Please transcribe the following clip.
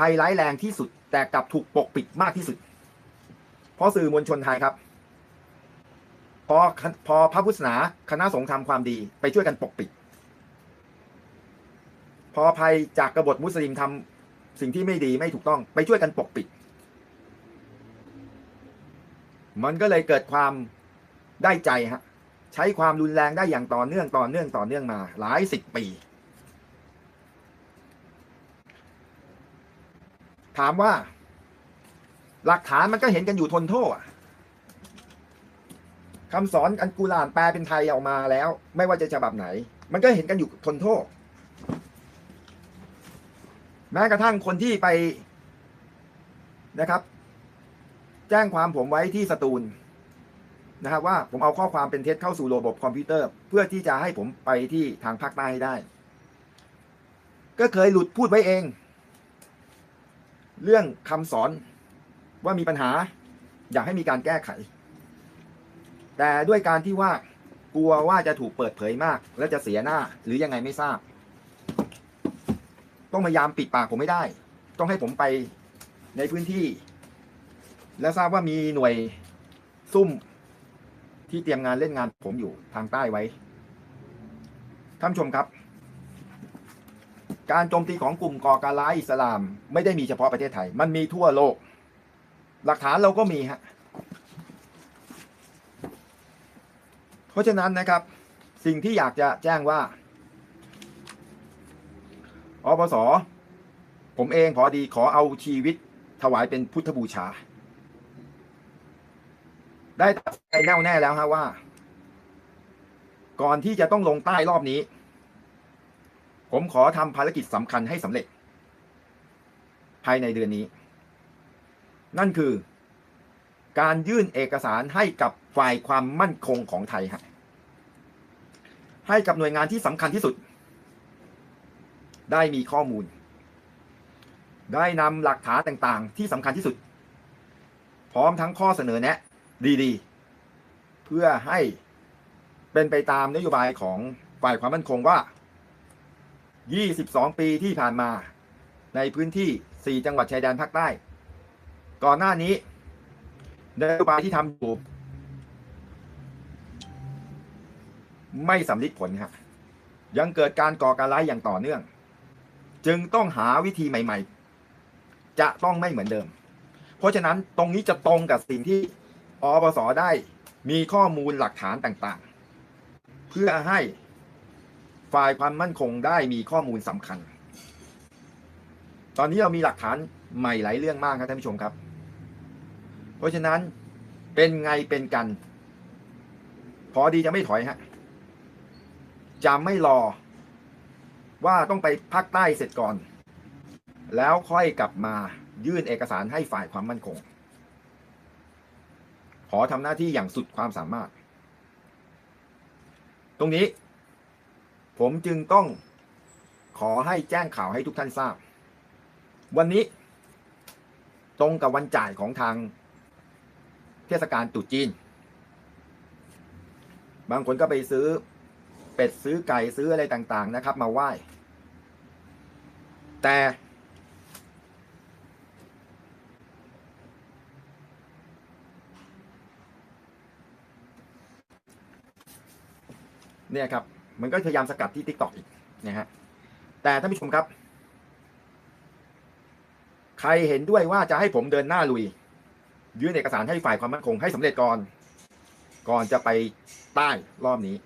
ภัยร้ายแรงที่สุด แต่กลับถูกปกปิดมากที่สุด เพราะสื่อมวลชนไทยครับ พอพอพระพุทธศาสนาคณะสงฆ์ทำความดีไปช่วยกันปกปิด พอภัยจากกบฏมุสลิมทำสิ่งที่ไม่ดีไม่ถูกต้องไปช่วยกันปกปิด มันก็เลยเกิดความได้ใจฮะใช้ความรุนแรงได้อย่างต่อเนื่องต่อเนื่องต่อเนื่องมา หลายสิบปี ถามว่า หลักฐานมันก็เห็นกันอยู่ทนโทษอคำสอนอันกุรานแปลเป็นไทยออกมาแล้ว ไม่ว่าจะฉบับไหน มันก็เห็นกันอยู่ทนโทษ แม้กระทั่งคนที่ไปนะครับ แจ้งความผมไว้ที่สตูลนะครับว่าผมเอาข้อความเป็นเท็จเข้าสู่ระบบคอมพิวเตอร์ เพื่อที่จะให้ผมไปที่ทางภาคใต้ให้ได้ ก็เคยหลุดพูดไว้เอง เรื่องคำสอนว่ามีปัญหา อยากให้มีการแก้ไข แต่ด้วยการที่ว่ากลัวว่าจะถูกเปิดเผยมาก และจะเสียหน้าหรือยังไงไม่ทราบ ต้องพยายามปิดปากผมไม่ได้ ต้องให้ผมไปในพื้นที่ และทราบว่ามีหน่วยซุ่มที่เตรียมงานเล่นงานผมอยู่ทางใต้ไว้ท่านชมครับ การโจมตีของกลุ่มก่อการร้ายอิสลาม ไม่ได้มีเฉพาะประเทศไทย มันมีทั่วโลก หลักฐานเราก็มีฮะเพราะฉะนั้นนะครับ สิ่งที่อยากจะแจ้งว่าอปสผมเองพอดีขอเอาชีวิตถวายเป็นพุทธบูชา ได้ตัดใจแน่วแน่แล้วฮะว่า ก่อนที่จะต้องลงใต้รอบนี้ ผมขอทำภารกิจสำคัญให้สำเร็จ ภายในเดือนนี้ นั่นคือ การยื่นเอกสารให้กับฝ่ายความมั่นคงของไทยฮะให้กับหน่วยงานที่สำคัญที่สุด ได้มีข้อมูล ได้นำหลักฐานต่างๆ ที่สำคัญที่สุด พร้อมทั้งข้อเสนอแนะ ดีๆ เพื่อให้เป็นไปตามนโยบายของฝ่ายความมั่นคงว่า 22 ปีที่ผ่านมา ในพื้นที่ 4 จังหวัดชายแดนภาคใต้ ก่อนหน้านี้นโยบายที่ทำอยู่ไม่สำลิดผลครับยังเกิดการก่อการร้ายอย่างต่อเนื่อง จึงต้องหาวิธีใหม่ ๆ จะต้องไม่เหมือนเดิม เพราะฉะนั้นตรงนี้จะตรงกับสิ่งที่อปสได้มีข้อมูลหลักฐานต่างๆ เพื่อให้ ฝ่ายความมั่นคงได้มีข้อมูลสำคัญ ตอนนี้เรามีหลักฐานใหม่หลายเรื่องมากครับท่านผู้ชมครับ เพราะฉะนั้นเป็นไงเป็นกัน พอดีจะไม่ถอยฮะจะไม่รอ ว่าต้องไปภาคใต้เสร็จก่อน แล้วค่อยกลับมายื่นเอกสารให้ฝ่ายความมั่นคง ขอทำหน้าที่อย่างสุดความสามารถ ตรงนี้ ผมจึงต้องขอให้แจ้งข่าวให้ทุกท่านทราบ วันนี้ ตรงกับวันจ่ายของทาง เทศกาลตรุษจีน บางคนก็ไปซื้อเป็ดซื้อไก่ซื้ออะไรต่าง ๆ นะครับ มาไหว้ แต่ เนี่ยครับ มันก็พยายามสกัดที่ t ิ k t o k อีกนะฮะแต่ท่านผู้ชมครับ ใครเห็นด้วยว่าจะให้ผมเดินหน้าลุย ยื่นเอกสารให้ฝ่ายความมั่นคงให้สำเร็จก่อน ก่อนจะไปใต้รอบนี้